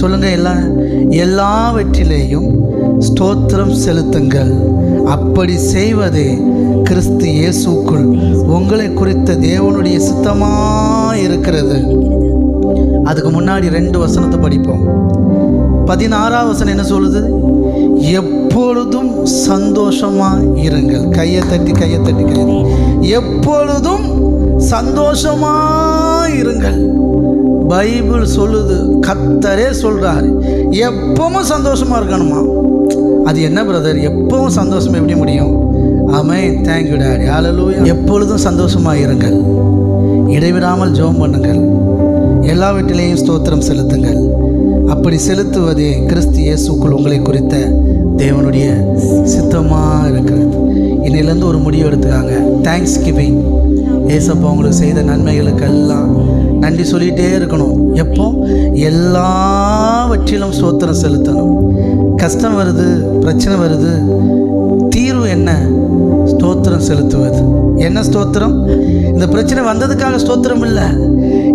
சொல்லுங்கள் எல்லாம் எல்லாவற்றிலேயும் ஸ்தோத்திரம் செலுத்துங்கள். அப்படி செய்வதே கிறிஸ்து இயேசுக்குள் உங்களை குறித்த தேவனுடைய சித்தமாக இருக்கிறது அதுக்கு முன்னாடி ரெண்டு வசனத்தை படிப்போம். பதினாறாம் வசனம் என்ன சொல்லுது? எப்பொழுதும் சந்தோஷமா இருங்கள் கையை தட்டி கையை தட்டி கையை எப்பொழுதும் சந்தோஷமா இருங்கள் பைபிள் சொல்லுது கத்தரே சொல்கிறார் எப்பவும் சந்தோஷமாக இருக்கணுமா? அது என்ன பிரதர் எப்பவும் சந்தோஷம் எப்படி முடியும்? ஆமே தேங்க்யூ டாடி ஹalleluya எப்பொழுதும் சந்தோஷமாக இருங்கள். இடைவிடாமல் ஜோம் பண்ணுங்கள். எல்லா வீட்டிலையும் ஸ்தோத்திரம் செலுத்துங்கள். அப்படி செலுத்துவதே கிறிஸ்து இயேசுக்குள் உங்களை குறித்த தேவனுடைய சித்தமாக இருக்கிறது. இன்னிலேருந்து ஒரு முடிவு எடுத்துக்காங்க. தேங்க்ஸ் கிவிங் ஏசப்பா உங்களுக்கு செய்த நன்மைகளுக்கெல்லாம் நன்றி சொல்லிகிட்டே இருக்கணும். எப்போ? எல்லாவற்றிலும் ஸ்தோத்திரம் செலுத்தணும். கஷ்டம் வருது பிரச்சனை வருது தீர்வு என்ன? ஸ்தோத்திரம் செலுத்துவது. என்ன ஸ்தோத்திரம்? இந்த பிரச்சனை வந்ததுக்காக ஸ்தோத்திரம் இல்லை.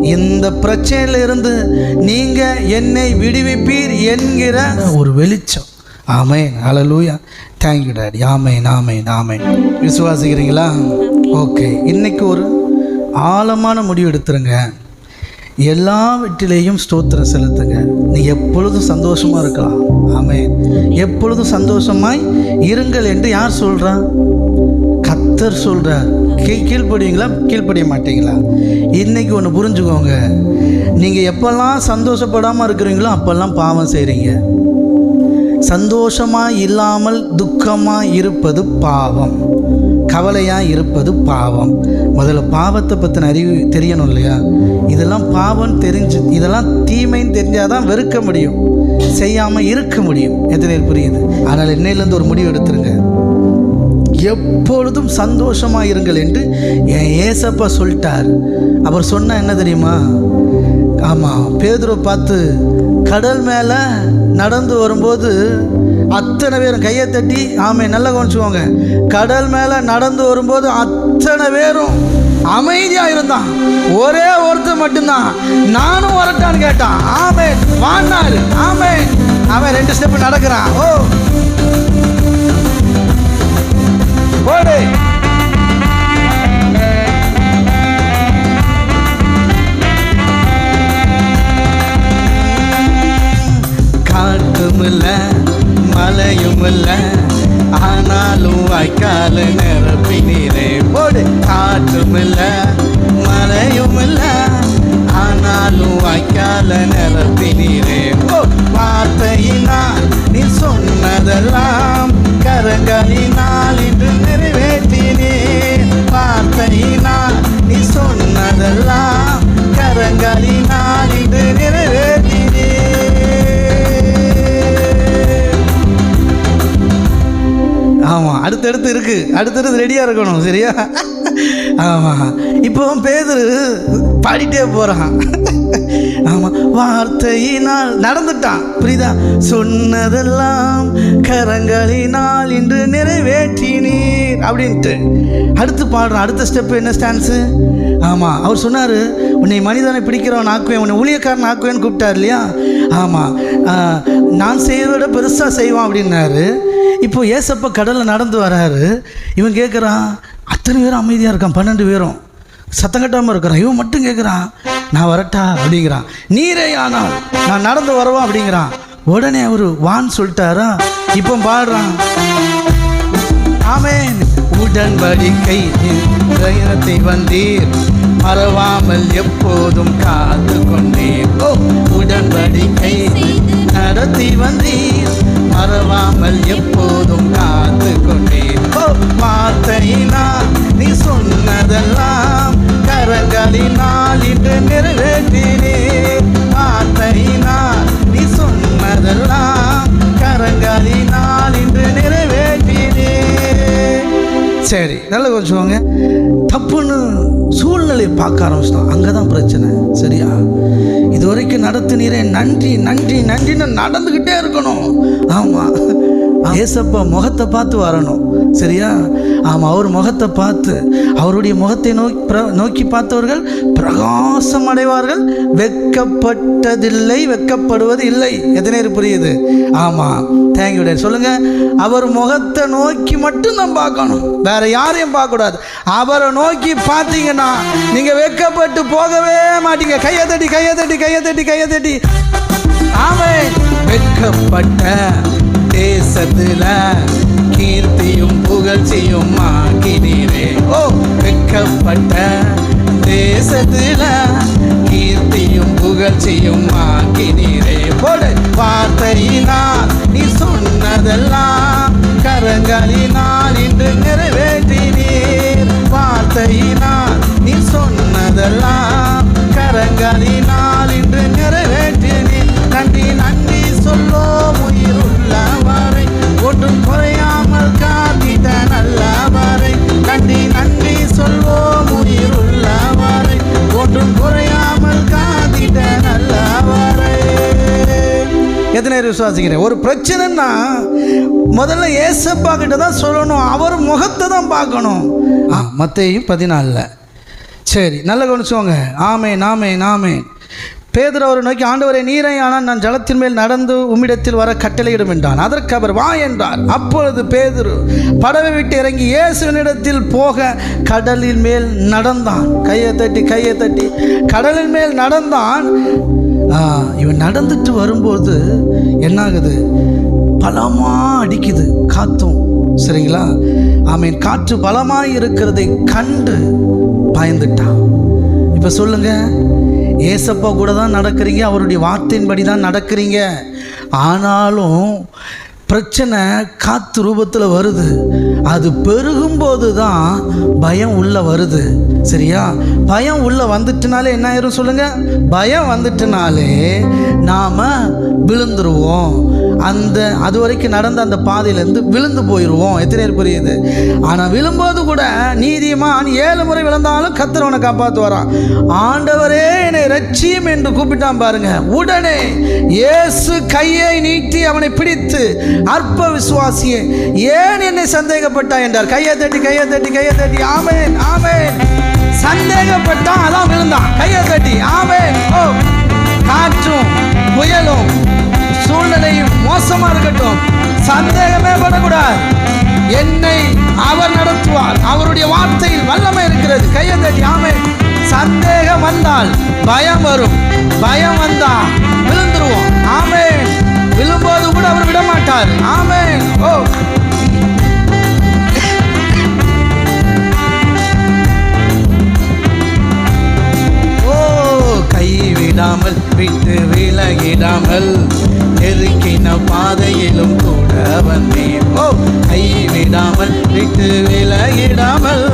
இந்த பிரச்சனையில இருந்து நீங்க என்னை விடுவிப்பீர் என்கிற ஒரு வெளிச்சம். ஆமேன். ஹalleluya. தேங்க்யூ டாடி ஆமேன் ஆமேன் ஆமேன். விசுவாசிக்கிறீங்களா? ஓகே இன்னைக்கு ஒரு ஆழமான முடிவு எடுத்துருங்க. எல்லாவற்றிலேயும் ஸ்தோத்திரம் செலுத்துங்க. நீ எப்பொழுதும் சந்தோஷமாக இருக்கலாம். ஆமே எப்பொழுதும் சந்தோஷமாய் இருங்கள் என்று யார் சொல்கிறா கத்தர் சொல்கிறார் கீ கீழ்ப்படிவீங்களா கீழ்ப்படிய மாட்டீங்களா? இன்னைக்கு ஒன்று புரிஞ்சுக்கோங்க. நீங்கள் எப்பெல்லாம் சந்தோஷப்படாமல் இருக்கிறீங்களோ அப்பெல்லாம் பாவம் செய்கிறீங்க சந்தோஷமாக இல்லாமல் துக்கமாக இருப்பது பாவம். கவலையாக இருப்பது பாவம். முதல்ல பாவத்தை பற்றின அறிவு தெரியணும் இல்லையா? இதெல்லாம் பாவம் தெரிஞ்சு இதெல்லாம் தீமைன்னு தெரிஞ்சால் தான் வெறுக்க முடியும். செய்யாமல் இருக்க முடியும். எத்தனை பேர் புரியுது? ஆனால் இன்னையிலேருந்து ஒரு முடிவு எடுத்துருங்க. எப்பொழுதும் சந்தோஷமாக இருங்கள் என்று என் ஏசப்பா சொல்லிட்டார். அவர் சொன்ன என்ன தெரியுமா? ஆமாம் பேதுரை பார்த்து கடல் மேலே நடந்து வரும்போது அத்தனை பேரும் கையை தட்டி ஆமை நல்லா கவனிச்சுக்கோங்க. கடல் மேலே நடந்து வரும்போது அத்தனை பேரும் அமைதியாக இருந்தான். ஒரே ஒருத்தர் மட்டும்தான். நானும் வரட்டான்னு கேட்டான். ஆமே வாண்டாரு ஆமே அவன் ரெண்டு ஸ்டெப் நடக்கிறான். ஓ. ஓடே வாய்க்கால நிரப்பி ஓ வார்த்தையினால் நீ சொன்னதெல்லாம் கரங்களினால் இன்று நிறைவேற்றினேன் வார்த்தையினால் நீ சொன்னதெல்லாம் கரங்களினால் இன்று நிறைவேற்றினேன் ஆமாம் அடுத்தடுத்து இருக்கு. அடுத்தடுத்து ரெடியாக இருக்கணும் சரியா? ஆமாம் இப்போ பேதர் பாடிட்டே போகிறான் ஆமாம் வார்த்தையினால் நடந்துட்டான். புரியுதா? சொன்னதெல்லாம் கரங்களினால் இன்று நிறைவேற்றினீர் அப்படின்ட்டு. அடுத்து பாடுறான் அடுத்த ஸ்டெப் என்ன ஸ்டான்ஸு ஆமாம் அவர் சொன்னார் உன்னை மனிதனை பிடிக்கிறவன் ஆக்குவேன் உன்னை ஊழியக்காரன் ஆக்குவேன்னு கூப்பிட்டார் இல்லையா? ஆமாம் நான் செய்வதை விட பெருசாக செய்வான் அப்படின்னாரு. இப்போ ஏசப்பா கடலில் நடந்து வராரு. இவன் கேட்குறான் அத்தனை பேரும் அமைதியாக இருக்கான் பன்னெண்டு பேரும். சத்தம் கட்டாமல் இருக்கிறான். இவன் மட்டும் கேட்குறான் நான் வரட்டா அப்படிங்கிறான். நீரே ஆனால் நான் நடந்து வரவா அப்படிங்கிறான். உடனே அவர் வான்னு சொல்லிட்டாரா? இப்போ பாடுறான் ஆமென். உடன்படிக்கை தைரத்தை வந்தீர். மறவாமல் எப்போதும் காத்து கொண்டீர். உடன்படிக்கை நடத்தி வந்தீர். நல்லா கொஞ்சம் தப்புன்னு சூழ்நிலை பார்க்க ஆரம்பிச்சிட்டோம். அங்கே தான் பிரச்சனை. சரியா? இது வரைக்கும் நடத்துனீரே. நன்றி நன்றி நன்றின்னு நடந்துக்கிட்டே இருக்கணும். ஆமாம் ஏசப்பா முகத்தை பார்த்து வரணும். சரியா? ஆமாம் அவர் முகத்தை பார்த்து அவருடைய முகத்தை நோக்கி பிர- நோக்கி பார்த்தவர்கள் பிரகாசம் அடைவார்கள் வெட்கப்பட்டதில்லை வெட்கப்படுவது இல்லை. எத்தனை புரியுது? ஆமாம் தேங்க்யூ சொல்லுங்க. அவர் முகத்தை நோக்கி மட்டும் தான் பார்க்கணும். வேற யாரையும் பார்க்கக்கூடாது. அவரை நோக்கி பார்த்தீங்கன்னா நீங்கள் வெட்கப்பட்டு போகவே மாட்டீங்க. கையை தட்டி கையை தட்டி கையை தட்டி கையை தட்டி. அவன் வெட்கப்பட்ட தேசத்துல கீர்த்தியும் புகழ்ச்சியும் ஆக்கினீரே. ஓ வெட்கப்பட்ட தேசத்துல கீர்த்தியும் புகழ்ச்சியும் ஆக்கினீரே. போடு வார்த்தையினால் நீ சொன்னதெல்லாம் கரங்களினால் இன்று நிறைவே குறையாமல் காத்திட்ட நல்லவரை எத்தனை பேர் விசுவாசிக்கிறேன் ஒரு பிரச்சனைன்னா முதல்ல ஏசப்பா கிட்ட தான் சொல்லணும். அவர் முகத்தை தான் பார்க்கணும். ஆ மத்தையும் பதினாலில். சரி நல்ல கவனிச்சுக்கோங்க. ஆமே நாமே நாமே பேதர் அவரை நோக்கி ஆண்டவரை நீரை ஆனால் நான் ஜலத்தின் மேல் நடந்து உம்மிடத்தில் வர கட்டளையிடும் என்றான். அதற்கு அவர் வா என்றார். அப்பொழுது பேதுரு படவை விட்டு இறங்கி இயேசுவினிடத்தில் போக கடலின் மேல் நடந்தான். கையை தட்டி கையை தட்டி கடலின் மேல் நடந்தான். ஆ, இவன் நடந்துட்டு வரும்போது என்னாகுது? பலமாக அடிக்குது காத்தும். சரிங்களா? ஆமீன். காற்று பலமாக இருக்கிறதை கண்டு பயந்துட்டான். இப்போ சொல்லுங்கள் ஏசப்பா கூட தான் நடக்கிறீங்க அவருடைய வார்த்தையின்படி தான் நடக்கிறீங்க. ஆனாலும் பிரச்சனை காத்து ரூபத்தில் வருது. அது பெருகும்போது தான் பயம் உள்ளே வருது. சரியா? பயம் உள்ளே வந்துட்டுனாலே என்ன ஆயிரும் சொல்லுங்கள் பயம் வந்துட்டுனாலே நாம் விழுந்துருவோம். அந்த அது வரைக்கும் நடந்த அந்த பாதையிலேருந்து விழுந்து போயிடுவோம் எத்தனை பேர் புரியுது? ஆனால் விழும்போது கூட நீதியமான் ஏழு முறை விழுந்தாலும் கத்தரவனை காப்பாற்றுவாரான் ஆண்டவரே என்னை ரட்சியும் என்று கூப்பிட்டான் பாருங்க. உடனே இயேசு கையை நீட்டி அவனை பிடித்து அற்ப விசுவாசியே ஏன் என்னை சந்தேகப்பட்டா என்றார்? கையை தட்டி கையை தட்டி கையை தட்டி. ஆமேன் ஆமேன். சந்தேகப்பட்டான் அதான் விழுந்தான். கையை தட்டி ஆமேன் ஓ காற்றும் புயலும் சூழ்நிலையும் மோசமா இருக்கட்டும். சந்தேகமே படக்கூடாது. என்னை அவர் நடத்துவார். அவருடைய வார்த்தையில் வல்லமை இருக்கிறது. கையை தட்டி ஆமே சந்தேகம் வந்தால் பயம் வரும். பயம் வந்தா விழுந்துருவோம். ஆமே விழும்போது கூட அவர் விட மாட்டார் ஆமே விலகிடாமல் நெருக்கின பாதையிலும் கூட வந்தேன். ஓ கைவிடாமல் விட்டு விலகிடாமல்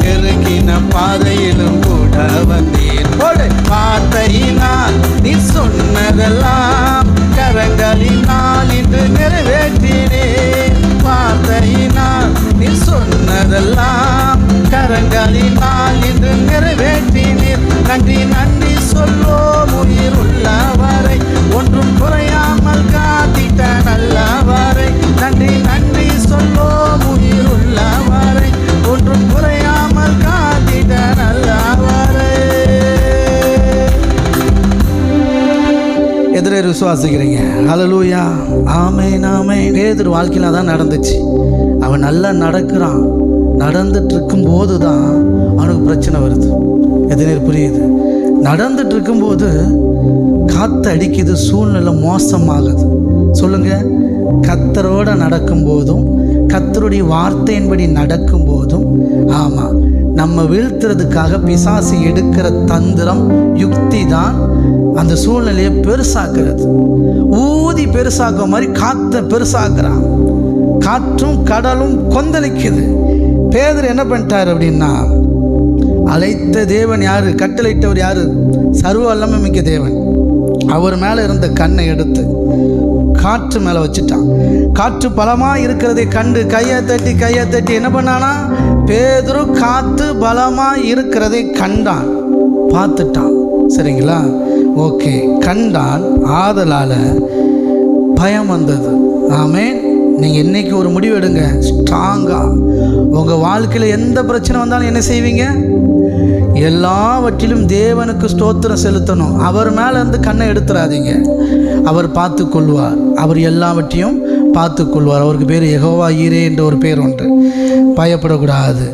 நெருக்கின பாதையிலும் கூட வந்தேன். ஓடு வார்த்தையினால் நீ சொன்னதெல்லாம் விசுவாசிக்கிறீங்க. அலலூயா ஆமென் ஆமென். பேதுரு வாழ்க்கையில் தான் நடந்துச்சு. அவன் நல்லா நடக்கிறான். நடந்துட்டு இருக்கும்போது தான் அவனுக்கு பிரச்சனை வருது. எதிரே புரியுது? நடந்துட்டு இருக்கும்போது காற்று அடிக்குது சூழ்நிலை மோசமாகுது. சொல்லுங்கள் கத்தரோடு நடக்கும்போதும் கத்தருடைய வார்த்தையின்படி நடக்கும்போதும் ஆமாம் நம்ம வீழ்த்துறதுக்காக பிசாசு எடுக்கிற தந்திரம் யுக்தி தான் அந்த சூழ்நிலையை பெருசாக்குறது. ஊதி பெருசாக்குற மாதிரி காற்றை பெருசாக்குறான். காற்றும் கடலும் கொந்தளிக்குது. பேதர் என்ன பண்ணிட்டார் அப்படின்னா அழைத்த தேவன் யாரு? கட்டளையிட்டவர் யாரு? சர்வ வல்லமை மிக்க தேவன். அவர் மேலே இருந்த கண்ணை எடுத்து காற்று மேலே வச்சுட்டான். காற்று பலமாக இருக்கிறதை கண்டு கையை தட்டி கையை தட்டி என்ன பண்ணானா? பேதுரு காற்று பலமாக இருக்கிறதை கண்டான். பார்த்துட்டான். சரிங்களா? ஓகே. கண்டான். ஆதலால் பயம் வந்தது. ஆமேன். நீங்கள் என்றைக்கு ஒரு முடிவு எடுங்க. ஸ்ட்ராங்காக உங்கள் வாழ்க்கையில் எந்த பிரச்சனை வந்தாலும் என்ன செய்வீங்க? எல்லாவற்றிலும் தேவனுக்கு ஸ்தோத்திரம் செலுத்தணும். அவர் மேலே இருந்து கண்ணை எடுத்துறாதீங்க. அவர் பார்த்து கொள்வார். அவர் எல்லாவற்றையும் பார்த்து கொள்வார். அவருக்கு பேர் எகோவா ஈரே என்ற ஒரு பேர் உண்டு. பயப்படக்கூடாது.